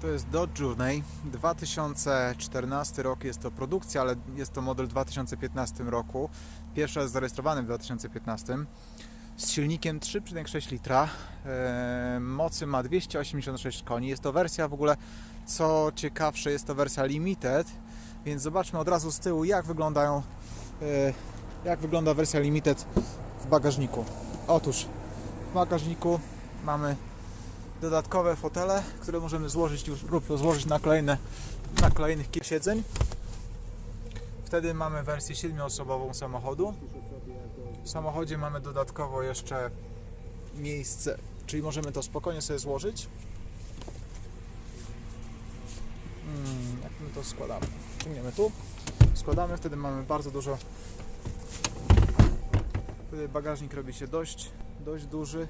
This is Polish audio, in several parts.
To jest Dodge Journey 2014 rok jest to produkcja, ale jest to model w 2015 roku. Pierwszy raz zarejestrowany w 2015 z silnikiem 3,6 litra. E, mocy ma 286 koni. Jest to wersja w ogóle, co ciekawsze, jest to wersja limited, więc zobaczmy od razu z tyłu jak wyglądają e, jak wygląda wersja limited w bagażniku. Otóż w bagażniku mamy dodatkowe fotele, które możemy złożyć już lub złożyć na kolejne na kolejnych kilka siedzeń. Wtedy mamy wersję 7-osobową samochodu. W samochodzie mamy dodatkowo jeszcze miejsce, czyli możemy to spokojnie sobie złożyć. Hmm, jak my to składamy? Ciągniemy tu, składamy, wtedy mamy bardzo dużo. Wtedy bagażnik robi się dość, dość duży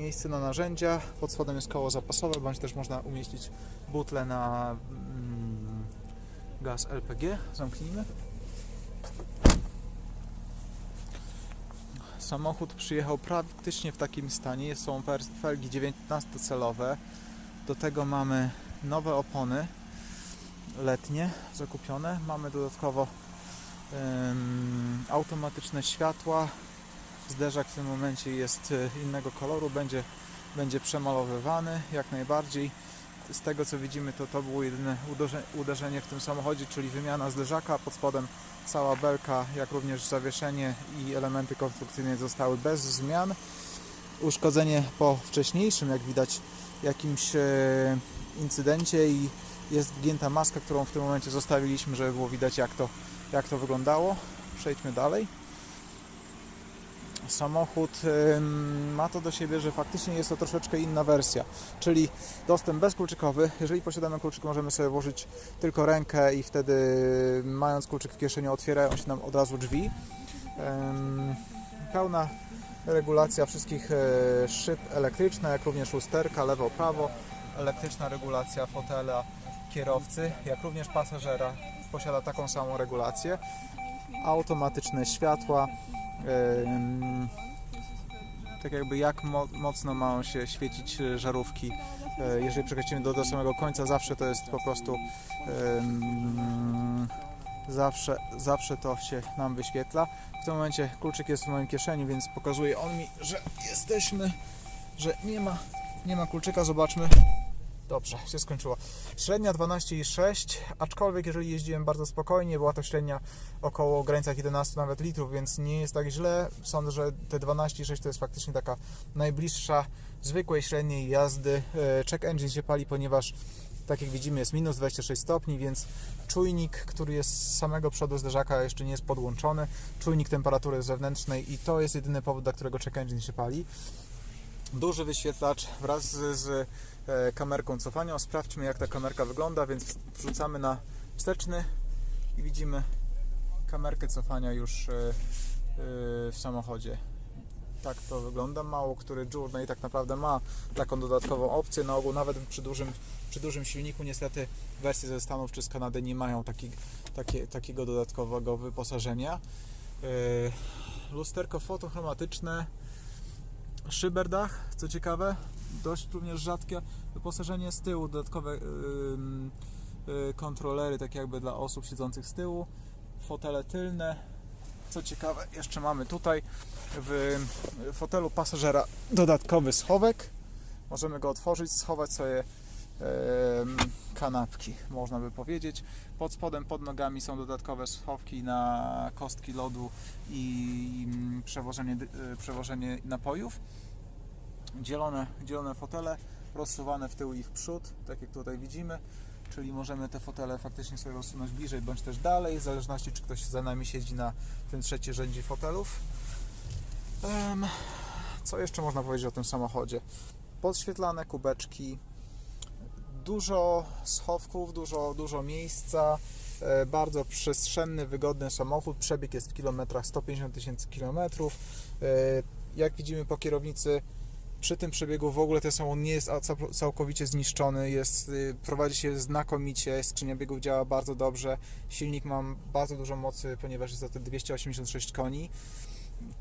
miejsce na narzędzia. Pod spodem jest koło zapasowe, bądź też można umieścić butlę na mm, gaz LPG. Zamknijmy. Samochód przyjechał praktycznie w takim stanie. Są felgi 19-celowe. Do tego mamy nowe opony letnie zakupione. Mamy dodatkowo automatyczne światła, Zderzak w tym momencie jest e, innego koloru, będzie, będzie przemalowywany jak najbardziej. Z tego co widzimy, to to było jedyne uderze- uderzenie w tym samochodzie, czyli wymiana zderzaka, pod spodem cała belka, jak również zawieszenie i elementy konstrukcyjne zostały bez zmian. Uszkodzenie po wcześniejszym, jak widać, jakimś e, incydencie i jest wgięta maska, którą w tym momencie zostawiliśmy, żeby było widać jak to, jak to wyglądało. Przejdźmy dalej samochód ma to do siebie, że faktycznie jest to troszeczkę inna wersja, czyli dostęp bezkluczykowy. Jeżeli posiadamy kluczyk, możemy sobie włożyć tylko rękę i wtedy mając kluczyk w kieszeni otwierają się nam od razu drzwi. Pełna regulacja wszystkich e, szyb elektryczna, jak również lusterka lewo-prawo, elektryczna regulacja fotela kierowcy, jak również pasażera posiada taką samą regulację. Automatyczne światła, tak jakby jak mo mocno mają się świecić e, żarówki. E, Jeżeli przechodzimy do, do samego końca, zawsze to jest po prostu zawsze, zawsze to się nam wyświetla. W tym momencie kluczyk jest w moim kieszeni, więc pokazuje on mi, że jesteśmy, że nie ma, nie ma kluczyka. Zobaczmy. Dobrze, się skończyło. Średnia 12,6, aczkolwiek jeżeli jeździłem bardzo spokojnie, była to średnia około granicach 11 nawet litrów, więc nie jest tak źle. Sądzę, że te 12,6 to jest faktycznie taka najbliższa zwykłej średniej jazdy. E, Check engine się pali, ponieważ tak jak widzimy jest minus 26 stopni, więc czujnik, który jest z samego przodu zderzaka jeszcze nie jest podłączony. Czujnik temperatury zewnętrznej i to jest jedyny powód, dla którego check engine się pali duży wyświetlacz wraz z, z e, kamerką cofania. Sprawdźmy jak ta kamerka wygląda, więc wrzucamy na wsteczny i widzimy kamerkę cofania już e, e, w samochodzie. Tak to wygląda. Mało który Journey tak naprawdę ma taką dodatkową opcję. Na ogół nawet przy dużym, przy dużym silniku niestety wersje ze Stanów czy z Kanady nie mają taki, takie, takiego dodatkowego wyposażenia. Lusterko fotochromatyczne szyberdach, co ciekawe, dość również rzadkie wyposażenie z tyłu, dodatkowe y, kontrolery, tak jakby dla osób siedzących z tyłu, fotele tylne, co ciekawe, jeszcze mamy tutaj w fotelu pasażera dodatkowy schowek, możemy go otworzyć, schować sobie kanapki, można by powiedzieć. Pod spodem, pod nogami są dodatkowe schowki na kostki lodu i mm, przewożenie, y, przewożenie napojów. Dzielone, dzielone fotele, rozsuwane w tył i w przód, tak jak tutaj widzimy. Czyli możemy te fotele faktycznie sobie rozsunąć bliżej bądź też dalej, w zależności czy ktoś za nami siedzi na tym trzecim rzędzie fotelów. Co jeszcze można powiedzieć o tym samochodzie? Podświetlane kubeczki, dużo schowków, dużo, dużo miejsca, e, bardzo przestrzenny, wygodny samochód. Przebieg jest w kilometrach 150 tysięcy kilometrów. E, Jak widzimy po kierownicy, przy tym przebiegu w ogóle ten samochód nie jest cał- całkowicie zniszczony, jest, y, prowadzi się znakomicie, skrzynia biegów działa bardzo dobrze, silnik ma bardzo dużo mocy, ponieważ jest to te 286 koni.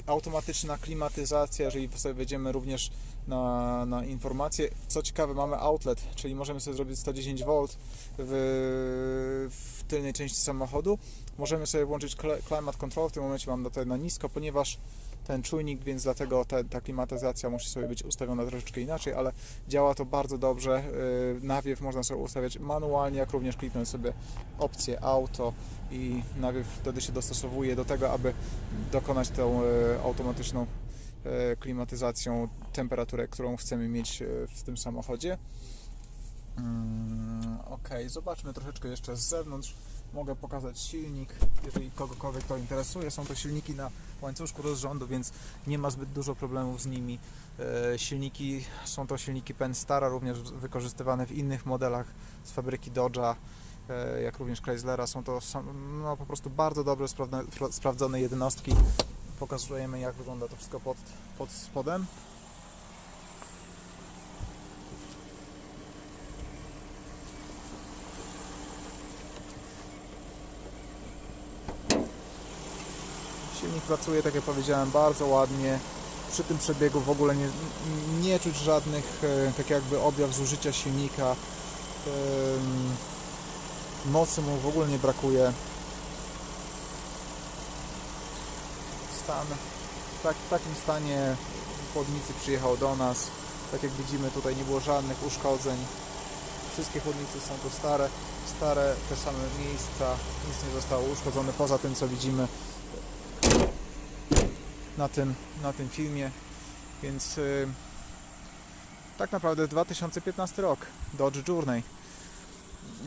Automatyczna klimatyzacja, jeżeli sobie wejdziemy również na, na informacje. Co ciekawe, mamy outlet, czyli możemy sobie zrobić 110 V w, w tylnej części samochodu. Możemy sobie włączyć cl- climate control, w tym momencie mam tutaj na nisko, ponieważ ten czujnik, więc dlatego ta, ta klimatyzacja musi sobie być ustawiona troszeczkę inaczej, ale działa to bardzo dobrze. Yy, Nawiew można sobie ustawiać manualnie, jak również kliknąć sobie opcję auto i nawiew wtedy się dostosowuje do tego, aby dokonać tą e, automatyczną e, klimatyzacją temperaturę, którą chcemy mieć w tym samochodzie. Mm, ok, zobaczmy troszeczkę jeszcze z zewnątrz. Mogę pokazać silnik, jeżeli kogokolwiek to interesuje. Są to silniki na łańcuszku rozrządu, więc nie ma zbyt dużo problemów z nimi. E, Silniki są to silniki Penstara, również wykorzystywane w innych modelach z fabryki Dodge'a, e, jak również Chryslera. Są to no, po prostu bardzo fra- sprawdzone jednostki. Pokazujemy jak wygląda to wszystko pod, pod spodem. Silnik pracuje, tak jak powiedziałem, bardzo ładnie. Przy tym przebiegu w ogóle nie, nie czuć żadnych e, tak jakby objaw zużycia silnika. Em, Mocy mu w ogóle nie brakuje. Stan tak, w takim stanie chłodnicy przyjechał do nas. Tak jak widzimy tutaj nie było żadnych uszkodzeń. Wszystkie chłodnice są tu stare, stare te same miejsca, nic nie zostało uszkodzone poza tym co widzimy na tym, na tym filmie. Więc y, tak naprawdę 2015 rok Dodge Journey.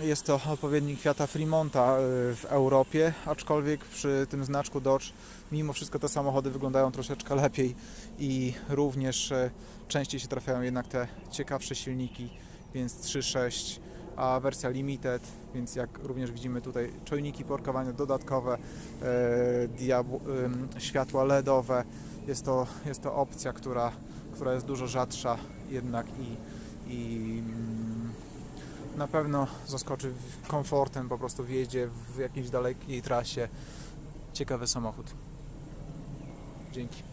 Jest to odpowiednik Fiata Fremonta y, w Europie, aczkolwiek przy tym znaczku Dodge mimo wszystko te samochody wyglądają troszeczkę lepiej i również y, częściej się trafiają jednak te ciekawsze silniki, więc 3.6, a wersja Limited, więc jak również widzimy tutaj czujniki porkowania dodatkowe, e, światła LEDowe. Jest to, jest to opcja, która, która jest dużo rzadsza jednak i, i mm, na pewno zaskoczy komfortem po prostu w jeździe w jakiejś dalekiej trasie. Ciekawy samochód. Dzięki.